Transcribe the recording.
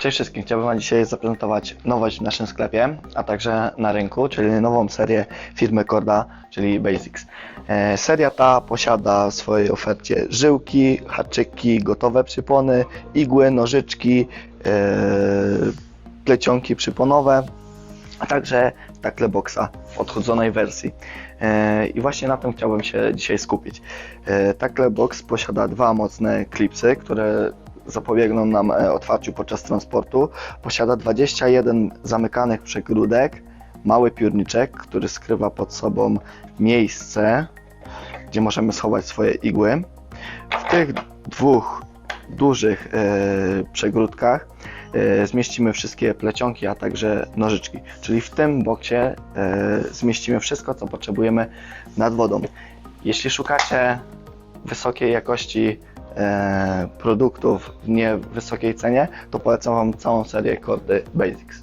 Cześć wszystkim, chciałbym Wam dzisiaj zaprezentować nowość w naszym sklepie, a także na rynku, czyli nową serię firmy Korda, czyli Basics. E, Seria ta posiada w swojej ofercie żyłki, haczyki, gotowe przypony, igły, nożyczki, e, plecionki przyponowe, a także takle boxa w odchudzonej wersji. E, I właśnie na tym chciałbym się dzisiaj skupić. E, Takle box posiada dwa mocne klipsy, które zapobiegną nam e, otwarciu podczas transportu. Posiada 21 zamykanych przegródek, mały piórniczek, który skrywa pod sobą miejsce, gdzie możemy schować swoje igły. W tych dwóch dużych e, przegródkach e, zmieścimy wszystkie plecionki, a także nożyczki. Czyli w tym boksie e, zmieścimy wszystko, co potrzebujemy nad wodą. Jeśli szukacie wysokiej jakości produktów w niewysokiej cenie, to polecam Wam całą serię Kordy Basics.